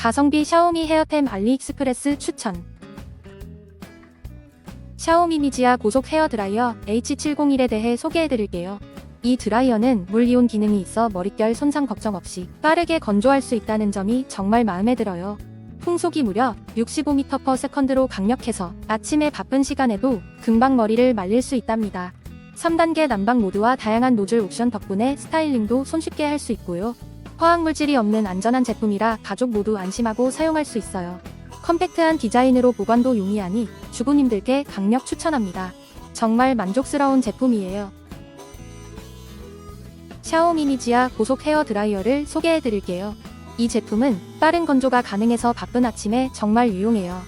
가성비 샤오미 헤어템 알리익스프레스 추천. 샤오미 미지아 고속 헤어 드라이어 H701에 대해 소개해드릴게요. 이 드라이어는 물 이온 기능이 있어 머릿결 손상 걱정 없이 빠르게 건조할 수 있다는 점이 정말 마음에 들어요. 풍속이 무려 65m/s로 강력해서 아침에 바쁜 시간에도 금방 머리를 말릴 수 있답니다. 3단계 난방 모드와 다양한 노즐 옵션 덕분에 스타일링도 손쉽게 할 수 있고요. 화학물질이 없는 안전한 제품이라 가족 모두 안심하고 사용할 수 있어요. 컴팩트한 디자인으로 보관도 용이하니 주부님들께 강력 추천합니다. 정말 만족스러운 제품이에요. 샤오미 미지아 고속 헤어 드라이어를 소개해 드릴게요. 이 제품은 빠른 건조가 가능해서 바쁜 아침에 정말 유용해요.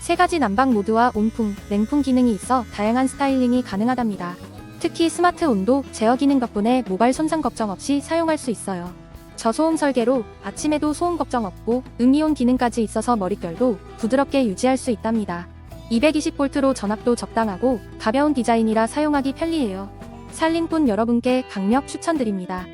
세 가지 난방 모드와 온풍, 냉풍 기능이 있어 다양한 스타일링이 가능하답니다. 특히 스마트 온도 제어 기능 덕분에 모발 손상 걱정 없이 사용할 수 있어요. 저소음 설계로 아침에도 소음 걱정 없고 음이온 기능까지 있어서 머릿결도 부드럽게 유지할 수 있답니다. 220V로 전압도 적당하고 가벼운 디자인이라 사용하기 편리해요. 살림꾼 여러분께 강력 추천드립니다.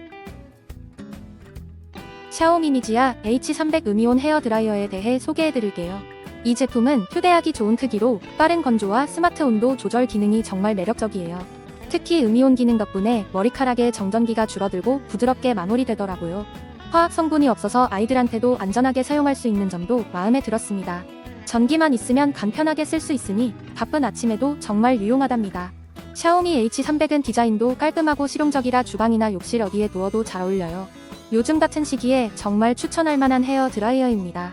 샤오미 미지아 H300 음이온 헤어 드라이어에 대해 소개해드릴게요. 이 제품은 휴대하기 좋은 크기로 빠른 건조와 스마트 온도 조절 기능이 정말 매력적이에요. 특히 음이온 기능 덕분에 머리카락의 정전기가 줄어들고 부드럽게 마무리되더라고요. 화학 성분이 없어서 아이들한테도 안전하게 사용할 수 있는 점도 마음에 들었습니다. 전기만 있으면 간편하게 쓸 수 있으니 바쁜 아침에도 정말 유용하답니다. 샤오미 H300은 디자인도 깔끔하고 실용적이라 주방이나 욕실 어디에 두어도 잘 어울려요. 요즘 같은 시기에 정말 추천할 만한 헤어 드라이어입니다.